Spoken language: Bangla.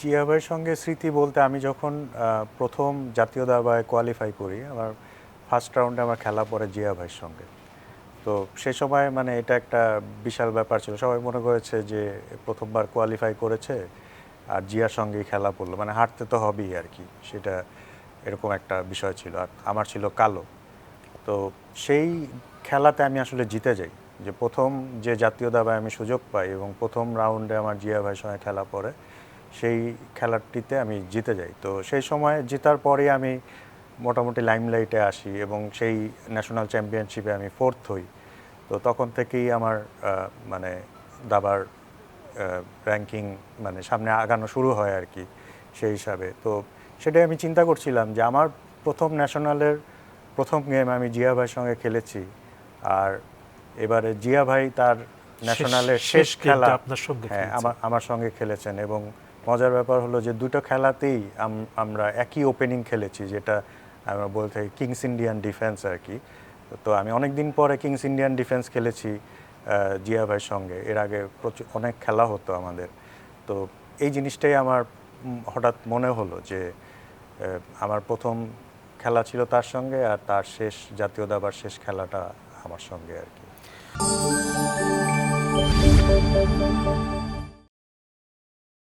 জিয়া ভাইয়ের সঙ্গে স্মৃতি বলতে আমি যখন প্রথম জাতীয় দাবায় কোয়ালিফাই করি, আমার ফার্স্ট রাউন্ডে আমার খেলা পড়ে জিয়া ভাইয়ের সঙ্গে। তো সে সময় মানে এটা একটা বিশাল ব্যাপার ছিল। সবাই মনে করেছে যে প্রথমবার কোয়ালিফাই করেছে আর জিয়ার সঙ্গেই খেলা পড়ল। মানে হারতে তো হবেই আর কি, সেটা এরকম একটা বিষয় ছিল। আর আমার ছিল কালো। তো সেই খেলাতে আমি আসলে জিতে যাই। যে প্রথম যে জাতীয় দাবায় আমি সুযোগ পাই এবং প্রথম রাউন্ডে আমার জিয়া ভাইয়ের সঙ্গে খেলা পড়ে সেই খেলাটিতে আমি জিতে যাই। তো সেই সময় জেতার পরে আমি মোটামুটি লাইমলাইটে আসি এবং সেই ন্যাশনাল চ্যাম্পিয়নশিপে আমি ফোর্থ হই। তো তখন থেকেই আমার মানে দাবার র্যাঙ্কিং মানে সামনে আগানো শুরু হয় আর কি সেই হিসাবে। তো সেটাই আমি চিন্তা করছিলাম যে আমার প্রথম ন্যাশনালের প্রথম গেম আমি জিয়া ভাইয়ের সঙ্গে খেলেছি আর এবারে জিয়া ভাই তার ন্যাশনালের শেষ খেলা আপনার সঙ্গে হ্যাঁ আমার আমার সঙ্গে খেলেছেন এবং মজার ব্যাপার হলো যে দুটো খেলাতেই আমরা একই ওপেনিং খেলেছি, যেটা আমরা বলতে থাকি কিংস ইন্ডিয়ান ডিফেন্স আর কি। তো আমি অনেক দিন পরে কিংস ইন্ডিয়ান ডিফেন্স খেলেছি জিয়া ভাইয়ের সঙ্গে। এর আগে প্রচুর, অনেক খেলা হতো আমাদের। তো এই জিনিসটাই আমার হঠাৎ মনে হলো যে আমার প্রথম খেলা ছিল তার সঙ্গে আর তার শেষ জাতীয় দাবার শেষ খেলাটা আমার সঙ্গে আর কি।